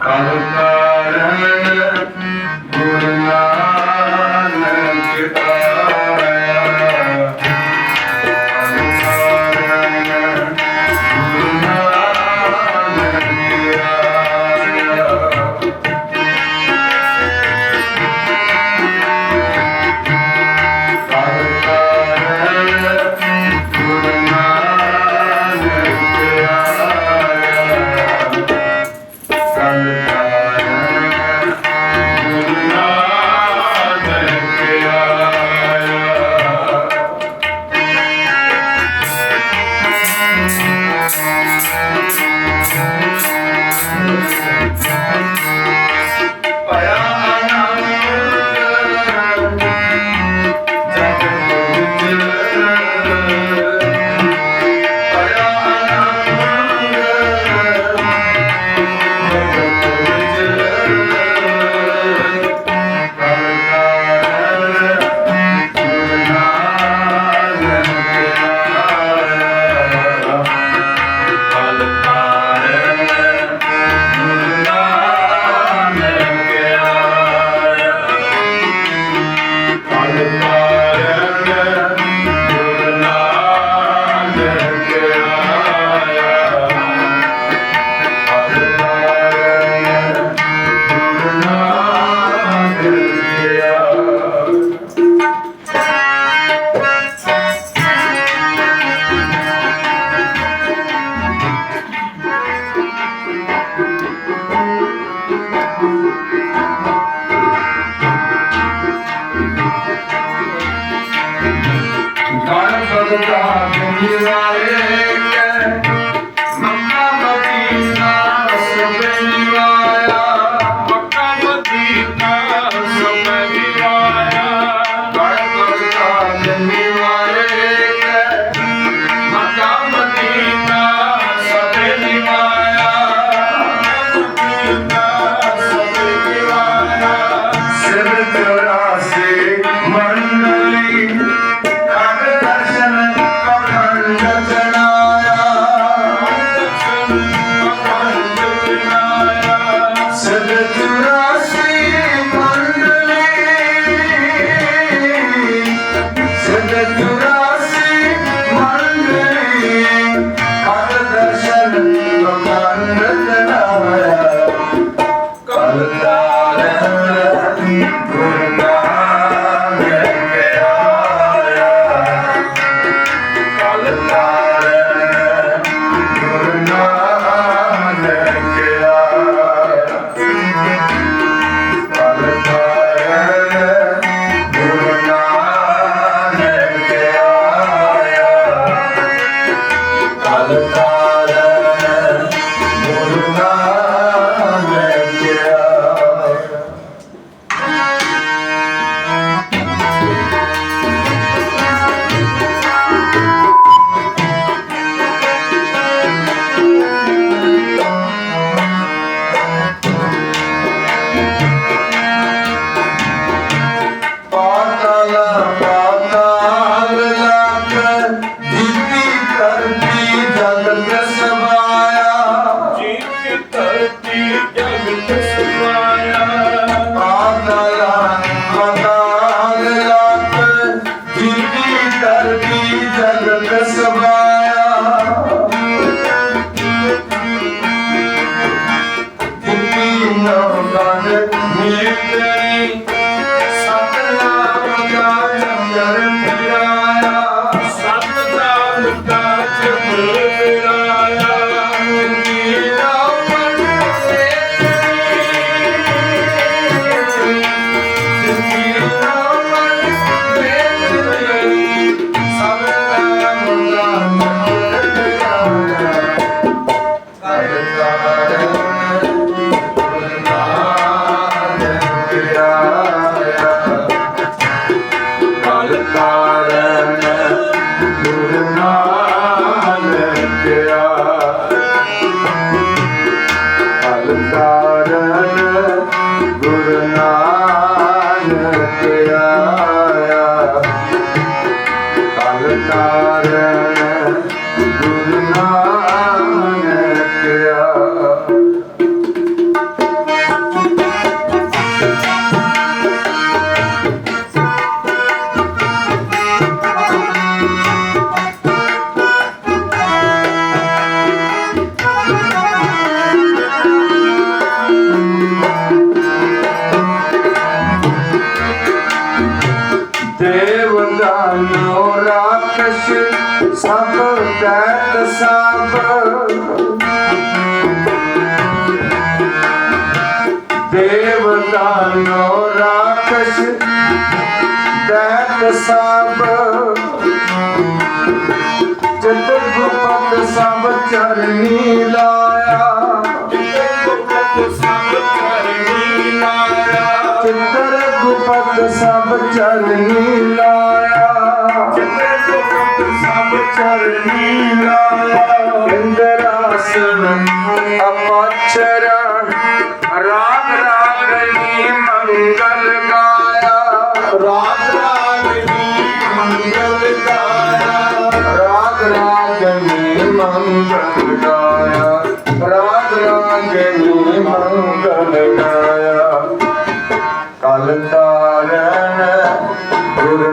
কারণ You. are गया कश ਨਾਨਕ ਆਇਆ ਸਭ ਦੈਤ ਸਭ। ਦੇਵਤਾਨੋ ਰਾਖਸ਼ ਦੈਤ ਸਭ। ਚਿਤ ਗੁਪਤ ਸਭ ਚਰਨੀ ਲਾਇਆ। ਚਿੱਤਰ ਗੁਪਤ ਸਭ ਚਰਨੀ ਲਾਇਆ। ਚਰਨੀ ਲਾਇਆ ਇੰਦਰਾਸਨ ਅਪਾਛਰ ਰਾਗ ਰਾਗਨੀ ਮੰਗਲ ਗਾਇਆ ਰਾਗ ਰਾਗਨੀ ਮੰਗਲ ਗਾਇਆ ਰਾਗ ਰਾਗਨੀ ਮੰਗਲ ਗਾਇਆ ਰਾਗ ਰਾਗਨੀ ਮੰਗਲ ਗਾਇਆ ਕਲ ਤਾਰਨ ਗੁਰੂ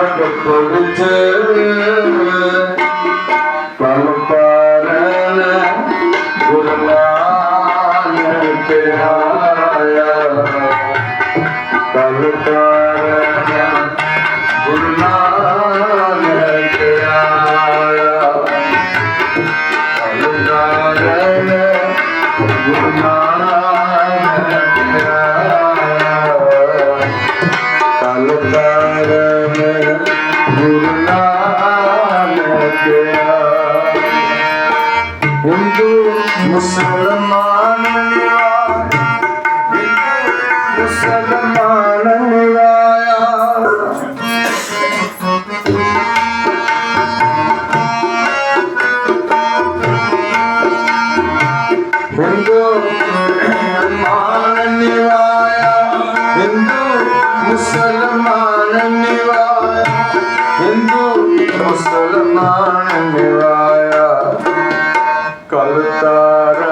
I'm a Sabah Bahutera Nanak Hindu ਮੁਸਲਮਾਨ ਨਿਵਾਸ Sara.